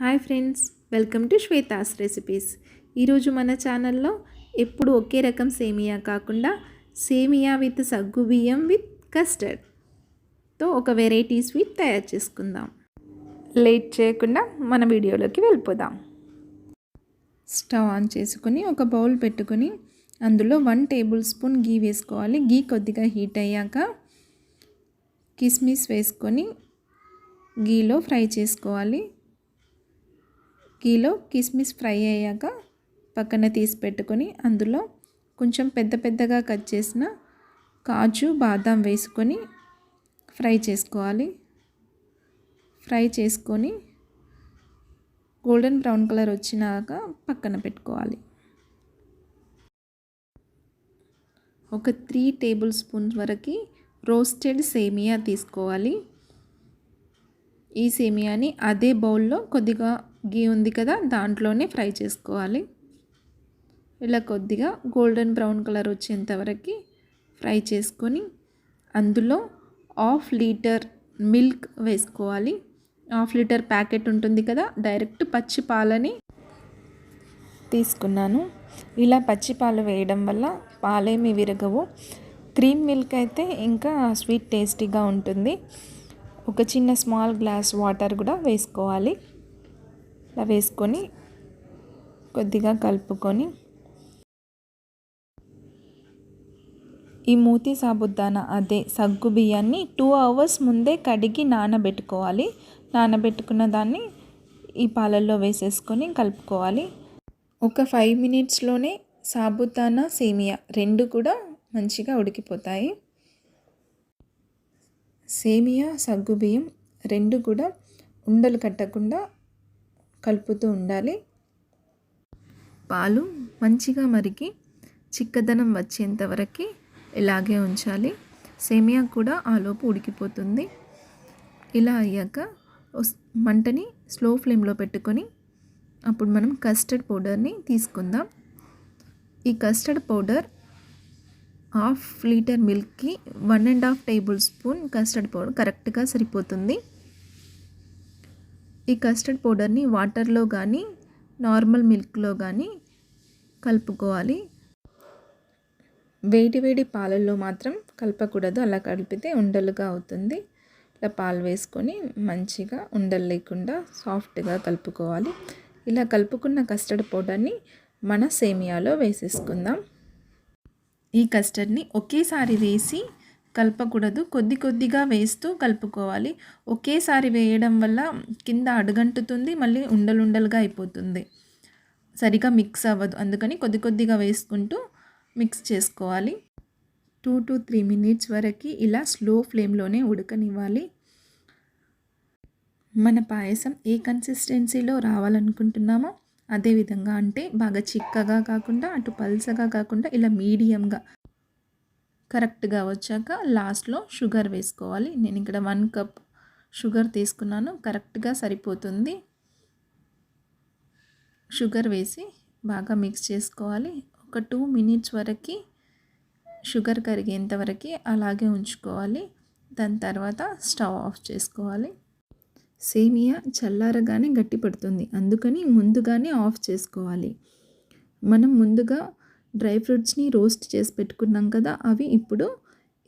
Hi friends welcome to Shweta's recipes. ఈరోజు మన ఛానల్లో ఎప్పుడు ఒకే రకం సేమియా కాకుండా సేమియా విత్ సగ్గు బియ్యం విత్ కస్టర్డ్తో ఒక వెరైటీ స్వీట్ తయారు చేసుకుందాం. లేట్ చేయకుండా మన వీడియోలోకి వెళ్ళిపోదాం. స్టవ్ ఆన్ చేసుకొని ఒక బౌల్ పెట్టుకొని అందులో వన్ టేబుల్ స్పూన్ గీ వేసుకోవాలి. గీ కొద్దిగా హీట్ అయ్యాక కిస్మిస్ వేసుకొని గీలో ఫ్రై చేసుకోవాలి. గీలో కిస్మిస్ ఫ్రై అయ్యాక పక్కన తీసి పెట్టుకొని అందులో కొంచెం పెద్ద పెద్దగా కట్ చేసిన కాజు బాదం వేసుకొని ఫ్రై చేసుకోవాలి. ఫ్రై చేసుకొని గోల్డెన్ బ్రౌన్ కలర్ వచ్చినాక పక్కన పెట్టుకోవాలి. ఒక త్రీ టేబుల్ స్పూన్స్ వరకు రోస్టెడ్ సేమియా తీసుకోవాలి. ఈ సేమియాని అదే బౌల్లో కొద్దిగా గీ ఉంది కదా దాంట్లోనే ఫ్రై చేసుకోవాలి. ఇలా కొద్దిగా గోల్డెన్ బ్రౌన్ కలర్ వచ్చేంతవరకు ఫ్రై చేసుకొని అందులో హాఫ్ లీటర్ మిల్క్ వేసుకోవాలి. హాఫ్ లీటర్ ప్యాకెట్ ఉంటుంది కదా డైరెక్ట్ పచ్చి పాలని తీసుకున్నాను. ఇలా పచ్చి పాలు వేయడం వల్ల పాలేమి విరగవు. క్రీమ్ మిల్క్ అయితే ఇంకా స్వీట్ టేస్టీగా ఉంటుంది. ఒక చిన్న స్మాల్ గ్లాస్ వాటర్ కూడా వేసుకోవాలి. ఇలా వేసుకొని కొద్దిగా కలుపుకొని ఈ మూతి సాబుదానా అదే సగ్గు బియ్యాన్ని టూ అవర్స్ ముందే కడిగి నానబెట్టుకోవాలి. నానబెట్టుకున్న దాన్ని ఈ పాలల్లో వేసేసుకొని కలుపుకోవాలి. ఒక ఫైవ్ మినిట్స్లోనే సాబుదానా సేమియా రెండు కూడా మంచిగా ఉడికిపోతాయి. సేమియా సగ్గుబియ్యం రెండు కూడా ఉండలు కట్టకుండా కలుపుతూ ఉండాలి. పాలు మంచిగా మరిగి చిక్కదనం వచ్చేంత వరకు ఇలాగే ఉంచాలి. సేమియా కూడా ఆలోపు ఉడికిపోతుంది. ఇలా అయ్యాక మంటని స్లో ఫ్లేమ్లో పెట్టుకొని అప్పుడు మనం కస్టర్డ్ పౌడర్ని తీసుకుందాం. ఈ custard powder half litre మిల్క్కి one and half tablespoon custard powder కరెక్ట్గా సరిపోతుంది. ఈ కస్టర్డ్ పౌడర్ని వాటర్లో కానీ నార్మల్ మిల్క్లో కానీ కలుపుకోవాలి. వేడి వేడి పాలల్లో మాత్రం కలపకూడదు. అలా కలిపితే ఉండలుగా అవుతుంది. ఇలా పాలు వేసుకొని మంచిగా ఉండలు లేకుండా సాఫ్ట్గా కలుపుకోవాలి. ఇలా కలుపుకున్న కస్టర్డ్ పౌడర్ని మన సేమియాలో వేసేసుకుందాం. ఈ కస్టర్డ్ని ఒకేసారి వేసి కలపకూడదు. కొద్ది కొద్దిగా వేస్తూ కలుపుకోవాలి. ఒకేసారి వేయడం వల్ల కింద అడుగంటుతుంది మళ్ళీ ఉండలుండలుగా అయిపోతుంది. సరిగా మిక్స్ అవ్వదు. అందుకని కొద్ది కొద్దిగా వేసుకుంటూ మిక్స్ చేసుకోవాలి. టూ టు త్రీ మినిట్స్ వరకు ఇలా స్లో ఫ్లేమ్లోనే ఉడకనివ్వాలి. మన పాయసం ఏ కన్సిస్టెన్సీలో రావాలనుకుంటున్నామో అదేవిధంగా అంటే బాగా చిక్కగా కాకుండా అటు పల్సగా కాకుండా ఇలా మీడియంగా కరెక్ట్గా వచ్చాక లాస్ట్లో షుగర్ వేసుకోవాలి. నేను ఇక్కడ వన్ కప్ షుగర్ తీసుకున్నాను. కరెక్ట్గా సరిపోతుంది. షుగర్ వేసి బాగా మిక్స్ చేసుకోవాలి. ఒక టూ మినిట్స్ వరకు షుగర్ కరిగేంత వరకు అలాగే ఉంచుకోవాలి. దాని తర్వాత స్టవ్ ఆఫ్ చేసుకోవాలి. సేమియా చల్లారగానే గట్టిపడుతుంది. అందుకని ముందుగానే ఆఫ్ చేసుకోవాలి. మనం ముందుగా డ్రై ఫ్రూట్స్ని రోస్ట్ చేసి పెట్టుకున్నాం కదా అవి ఇప్పుడు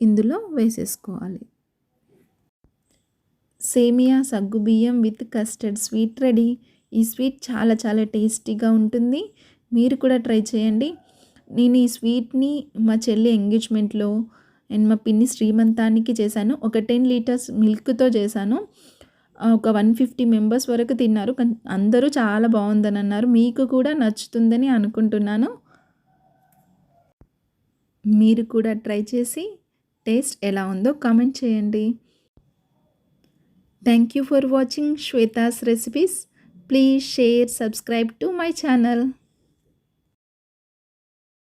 ఇందులో వేసేసుకోవాలి. సేమియా సగ్గు బియ్యం విత్ కస్టర్డ్ స్వీట్ రెడీ. ఈ స్వీట్ చాలా చాలా టేస్టీగా ఉంటుంది. మీరు కూడా ట్రై చేయండి. నేను ఈ స్వీట్ని మా చెల్లి ఎంగేజ్మెంట్లో అండ్ మా పిన్ని శ్రీమంతానికి చేశాను. ఒక టెన్ లీటర్స్ మిల్క్తో చేశాను. ఒక వన్ ఫిఫ్టీ మెంబర్స్ వరకు తిన్నారు. అందరూ చాలా బాగుందని అన్నారు. మీకు కూడా నచ్చుతుందని అనుకుంటున్నాను. మీరు కూడా ట్రై చేసి టేస్ట్ ఎలా ఉందో కామెంట్ చేయండి. Thank you for watching Shweta's recipes please share subscribe to my channel